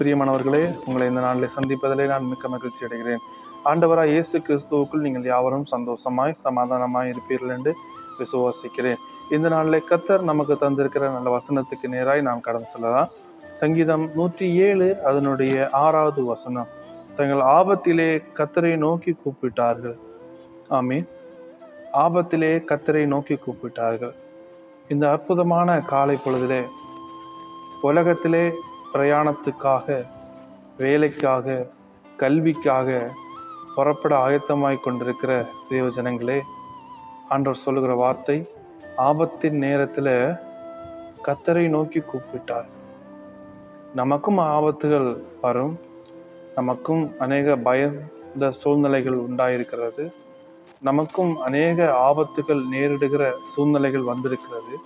பிரியமானவர்களே உங்களை இந்த நாளில் சந்திப்பதிலே நான் மிக்க மகிழ்ச்சி அடைகிறேன். ஆண்டவராக இயேசு கிறிஸ்துவுக்குள் நீங்கள் யாவரும் சந்தோஷமாய் சமாதானமாய் இருப்பீர்கள் என்று விசுவாசிக்கிறேன். இந்த நாளில் கத்தர் நமக்கு தந்திருக்கிற நல்ல வசனத்துக்கு நேராய் நாம் கடந்து செல்லலாம். சங்கீதம் நூற்றி ஏழு அதனுடைய ஆறாவது வசனம். தங்கள் ஆபத்திலே கத்தரை நோக்கி கூப்பிட்டார்கள். ஆமீன். ஆபத்திலே கத்தரை நோக்கி கூப்பிட்டார்கள். இந்த அற்புதமான காலை பொழுதிலே உலகத்திலே பிரயாணத்துக்காக வேலைக்காக கல்விக்காக புறப்பட ஆயத்தமாய் கொண்டிருக்கிற தேவஜனங்களே ஆண்டவர் சொல்லுகிற வார்த்தை ஆபத்தின் நேரத்தில் கத்தரை நோக்கி கூப்பிட்டார். நமக்கும் ஆபத்துகள் வரும். நமக்கும் அநேக பயந்த சூழ்நிலைகள் உண்டாயிருக்கிறது. நமக்கும் அநேக ஆபத்துகள் நேரிடுகிற சூழ்நிலைகள் வந்திருக்கிறது.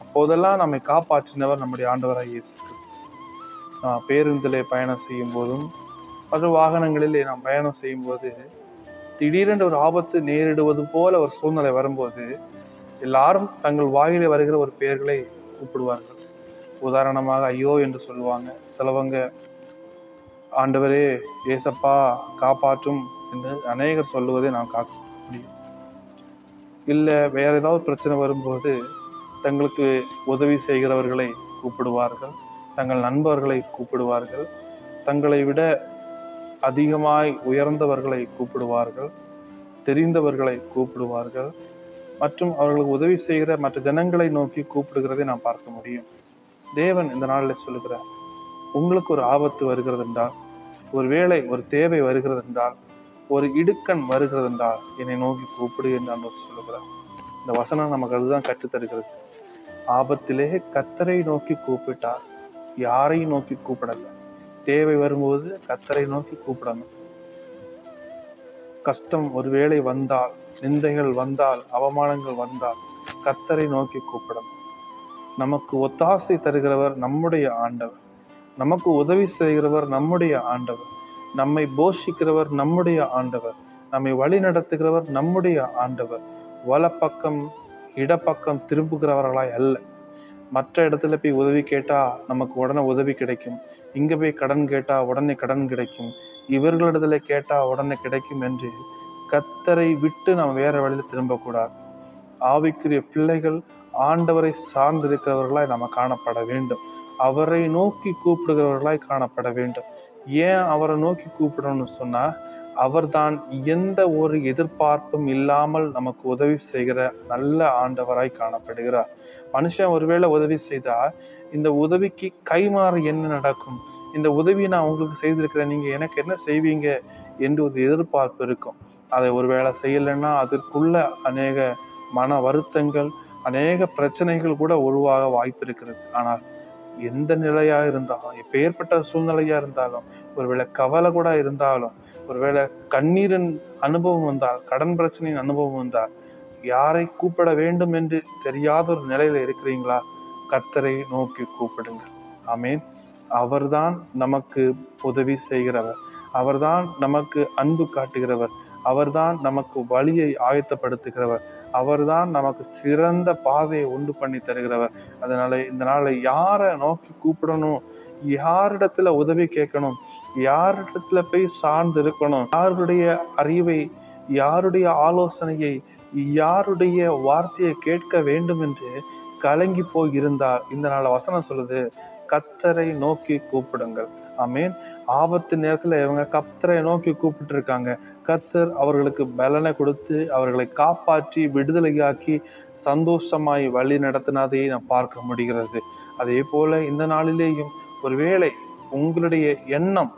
அப்போதெல்லாம் நம்மை காப்பாற்றினவர் நம்முடைய ஆண்டவராக இயேசு பேருந்திலே பயணம் செய்யும் போதும் மற்ற வாகனங்களிலே நாம் பயணம் செய்யும் போது திடீரென்று ஒரு ஆபத்து நேரிடுவது போல ஒரு சூழ்நிலை வரும்போது எல்லாரும் தங்கள் வாயிலே வருகிற ஒரு பெயர்களை கூப்பிடுவார்கள். உதாரணமாக ஐயோ என்று சொல்லுவாங்க. சிலவங்க ஆண்டவரே ஏசப்பா காப்பாற்றும் என்று அநேகர் சொல்லுவதை நாம் காக்க முடியும். இல்லை வேற ஏதாவது பிரச்சனை வரும்போது தங்களுக்கு உதவி செய்கிறவர்களை கூப்பிடுவார்கள். தங்கள் நண்பர்களை கூப்பிடுவார்கள். தங்களை விட அதிகமாய் உயர்ந்தவர்களை கூப்பிடுவார்கள். தெரிந்தவர்களை கூப்பிடுவார்கள். மற்றும் அவர்களுக்கு உதவி செய்கிற மற்ற ஜனங்களை நோக்கி கூப்பிடுகிறதை நாம் பார்க்க முடியும். தேவன் இந்த நாளில் சொல்லுகிறார் உங்களுக்கு ஒரு ஆபத்து வருகிறது என்றால் ஒரு வேலை ஒரு தேவை வருகிறது என்றால் ஒரு இடுக்கண் வருகிறது என்றால் என்னை நோக்கி கூப்பிடு என்று ஆண்டவர் சொல்லுகிறார். இந்த வசனம் நமக்கு அதுதான் கற்றுத்தருகிறது. ஆபத்திலே கத்தரை நோக்கி கூப்பிட்டார். யாரையும் நோக்கி கூப்பிடல. தேவை வரும்போது கத்தரை நோக்கி கூப்பிடணும். கஷ்டம் ஒருவேளை வந்தால் நிந்தைகள் வந்தால் அவமானங்கள் வந்தால் கத்தரை நோக்கி கூப்பிடணும். நமக்கு ஒத்தாசை தருகிறவர் நம்முடைய ஆண்டவர். நமக்கு உதவி செய்கிறவர் நம்முடைய ஆண்டவர். நம்மை போஷிக்கிறவர் நம்முடைய ஆண்டவர். நம்மை வழி நடத்துகிறவர் நம்முடைய ஆண்டவர். வலப்பக்கம் இடப்பக்கம் திரும்புகிறவர்களாய் அல்ல. மற்ற இடத்துல போய் உதவி கேட்டால் நமக்கு உடனே உதவி கிடைக்கும். இங்கே போய் கடன் கேட்டால் உடனே கடன் கிடைக்கும். இவர்களிடத்துல கேட்டால் உடனே கிடைக்கும் என்று கத்தரை விட்டு நாம் வேற வழியில் திரும்பக்கூடாது. ஆவிக்குரிய பிள்ளைகள் ஆண்டவரை சார்ந்திருக்கிறவர்களாய் நம்ம காணப்பட வேண்டும். அவரை நோக்கி கூப்பிடுகிறவர்களாய் காணப்பட வேண்டும். ஏன் அவரை நோக்கி கூப்பிடணும்னு சொன்னால் அவர்தான் எந்த ஒரு எதிர்பார்ப்பும் இல்லாமல் நமக்கு உதவி செய்கிற நல்ல ஆண்டவராய் காணப்படுகிறார். மனுஷன் ஒருவேளை உதவி செய்தா இந்த உதவிக்கு கைமாறு என்ன நடக்கும்? இந்த உதவியை நான் உங்களுக்கு செய்திருக்கிறேன். நீங்கள் எனக்கு என்ன செய்வீங்க? என்று ஒரு எதிர்பார்ப்பு இருக்கும். அதை ஒருவேளை செய்யலைன்னா அதற்குள்ள அநேக மன வருத்தங்கள் அநேக பிரச்சனைகள் கூட உருவாக வாய்ப்பு இருக்கிறது ஆனால் எந்த நிலையாக இருந்தாலும் எப்பேற்பட்ட சூழ்நிலையாக இருந்தாலும் ஒருவேளை கவலை கூட இருந்தாலும் ஒருவேளை கண்ணீரின் அனுபவம் வந்தால் கடன் பிரச்சனையின் அனுபவம் வந்தால் யாரை கூப்பிட வேண்டும் என்று தெரியாத ஒரு நிலையில இருக்கிறீங்களா? கர்த்தரை நோக்கி கூப்பிடுங்கள். ஆமேன். அவர்தான் நமக்கு உதவி செய்கிறவர். அவர்தான் நமக்கு அன்பு காட்டுகிறவர். அவர்தான் நமக்கு வழியை ஆயத்தப்படுத்துகிறவர். அவர்தான் நமக்கு சிறந்த பாதையை உண்டு பண்ணி தருகிறவர். அதனால இந்த நாளை யாரை நோக்கி கூப்பிடணும்? யாரிடத்துல உதவி கேட்கணும்? யாரிடத்துல போய் சார்ந்து இருக்கணும்? யாருடைய அறிவை யாருடைய ஆலோசனையை யாருடைய வார்த்தையை கேட்க வேண்டும் என்று கலங்கி போயிருந்தார். இந்த நாள் வசனம் சொல்லுது கத்தரை நோக்கி கூப்பிடுங்கள். ஆமீன். ஆபத்து நேரத்தில் இவங்க கத்தரை நோக்கி கூப்பிட்டு இருக்காங்க கத்தர் அவர்களுக்கு பலனை கொடுத்து அவர்களை காப்பாற்றி விடுதலையாக்கி சந்தோஷமாய் வழி நடத்தினதை நாம் பார்க்க முடிகிறது. அதே போல இந்த நாளிலேயும் ஒருவேளை உங்களுடைய எண்ணம்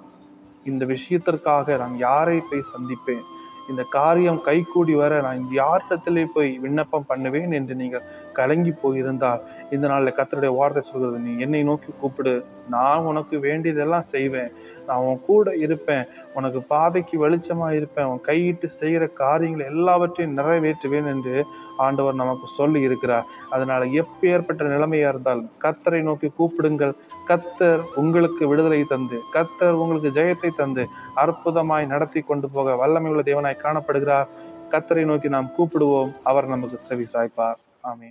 இந்த விஷயத்திற்காக நான் யாரை போய் சந்திப்பேன்? இந்த காரியம் கைகூடி வர நான் யாரிடத்திலே போய் விண்ணப்பம் பண்ணுவேன் என்று நீங்கள் கலங்கி போயிருந்தால் இந்த நாளில் கத்தருடைய வார்த்தை சொல்கிறது நீ என்னை நோக்கி கூப்பிடு. நான் உனக்கு வேண்டியதெல்லாம் செய்வேன். நான் உன் கூட இருப்பேன். உனக்கு பாதைக்கு வெளிச்சமாக இருப்பேன். உன் கையிட்டு செய்கிற காரியங்கள் எல்லாவற்றையும் நிறைவேற்றுவேன் என்று ஆண்டவர் நமக்கு சொல்லி இருக்கிறார். அதனால் எப்பேற்பட்ட நிலைமையாக இருந்தாலும் கத்தரை நோக்கி கூப்பிடுங்கள். கத்தர் உங்களுக்கு விடுதலை தந்து. கத்தர் உங்களுக்கு ஜெயத்தை தந்து. அற்புதமாய் நடத்தி கொண்டு போக வல்லமை உள்ள தேவனாய் காணப்படுகிறார். கத்தரை நோக்கி நாம் கூப்பிடுவோம். அவர் நமக்கு செவி சாய்ப்பார். ஆமே